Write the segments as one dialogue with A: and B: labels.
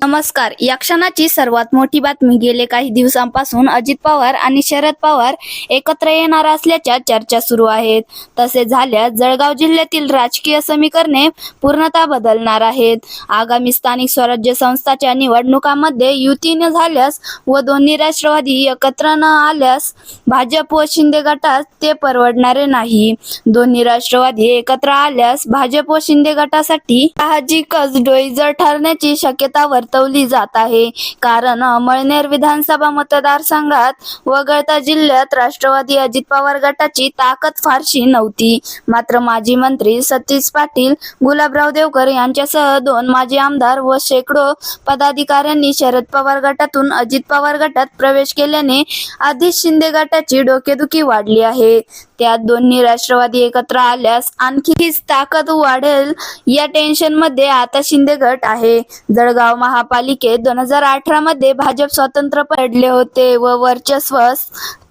A: नमस्कार. या क्षणाची सर्वात मोठी बातमी गेले काही दिवसांपासून अजित पवार आणि शरद पवार एकत्र येणार असल्याच्या चर्चा सुरू आहेत. तसे झाल्यास जळगाव जिल्ह्यातील राजकीय समीकरणे पूर्णतः बदलणार आहेत. आगामी स्थानिक स्वराज्य संस्थाच्या निवडणुकांमध्ये युती न झाल्यास व दोन्ही राष्ट्रवादी एकत्र न आल्यास भाजप व शिंदे गटात ते परवडणारे नाही. दोन्ही राष्ट्रवादी एकत्र आल्यास भाजप व शिंदे गटासाठी साहजिकच डोईजर ठरण्याची शक्यता वर्तवली जात आहे. कारण अमळनेर विधानसभा मतदारसंघात वगळता जिल्ह्यात राष्ट्रवादी अजित पवार गटाची ताकद फारशी नव्हती. मात्र माजी मंत्री सतीश पाटील गुलाबराव देवकर यांच्यासह दोन माजी आमदार व शेकडो पदाधिकाऱ्यांनी शरद पवार गटातून अजित पवार गटात प्रवेश केल्याने आधीच शिंदे गटाची डोकेदुखी वाढली आहे. त्यात दोन्ही राष्ट्रवादी एकत्र आल्यास आणखीच ताकद वाढेल या टेन्शनमध्ये आता शिंदे गट आहे. जळगाव महापालिकेत दोन हजार अठरा मध्ये भाजप स्वतंत्र पडले होते व वर्चस्व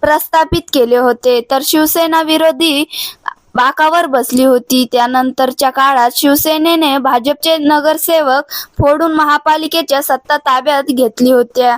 A: प्रस्थापित केले होते. तर शिवसेना विरोधी बाकावर बसली होती. त्यानंतरच्या काळात शिवसेनेने भाजपचे नगरसेवक फोडून महापालिकेच्या सत्ता ताब्यात घेतली होत्या.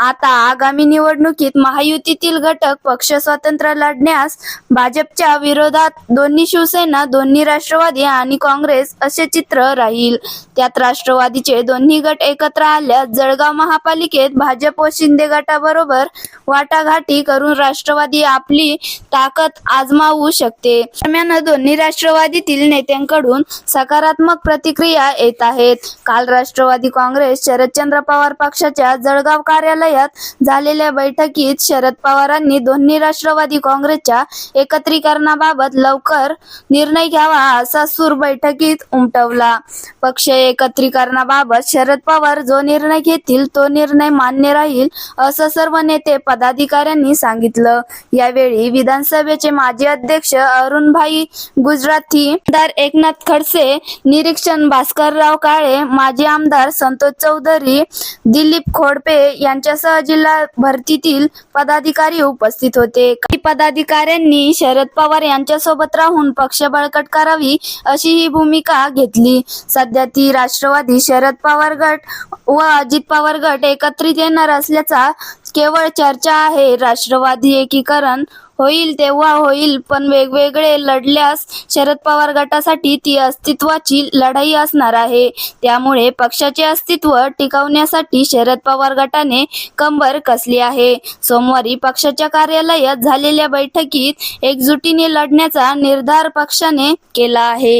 A: आता आगामी निवडणुकीत महायुतीतील घटक पक्ष स्वतंत्र लढण्यास भाजपच्या विरोधात दोन्ही शिवसेना दोन्ही राष्ट्रवादी आणि काँग्रेस असे चित्र राहील. त्यात राष्ट्रवादीचे दोन्ही गट एकत्र आल्यास जळगाव महापालिकेत भाजप व शिंदे गटाबरोबर वाटाघाटी करून राष्ट्रवादी आपली ताकद आजमावू शकते. दरम्यान दोन्ही राष्ट्रवादीतील नेत्यांकडून सकारात्मक प्रतिक्रिया येत आहेत. काल राष्ट्रवादी काँग्रेस शरदचंद्र पवार पक्षाच्या जळगाव कार्यालय कार्यालयात झालेल्या बैठकीत शरद पवारांनी दोन्ही राष्ट्रवादी काँग्रेसच्या एकत्रीकरणाबाबत लवकर निर्णय घ्यावा असा सूर बैठकीत उमटवला. पक्ष एकत्रीकरणाबाबत शरद पवार जो निर्णय घेतील तो निर्णय मान्य राहील असं सर्व नेते पदाधिकाऱ्यांनी सांगितलं. यावेळी विधानसभेचे माजी अध्यक्ष अरुणभाई गुजराती आमदार एकनाथ खडसे निरीक्षण भास्करराव काळे माजी आमदार संतोष चौधरी दिलीप खोडपे यांच्या यांच्यासह जिल्हा भरतीतील पदाधिकारी उपस्थित होते. काही पदाधिकाऱ्यांनी शरद पवार यांच्यासोबत राहून पक्ष बळकट करावी अशी ही भूमिका घेतली. सध्या ती राष्ट्रवादी शरद पवार गट व अजित पवार गट एकत्रित येणार असल्याचा केवळ चर्चा आहे राष्ट्रवादी एकीकरण होईल तेव्हा होईल पण वेगवेगळे लढल्यास शरद पवार गटासाठी ती अस्तित्वाची लढाई असणार आहे. त्यामुळे पक्षाचे अस्तित्व टिकवण्यासाठी शरद पवार गटाने कंबर कसली आहे? सोमवारी पक्षाच्या कार्यालयात झालेल्या बैठकीत एकजुटीने लढण्याचा निर्धार पक्षाने केला आहे.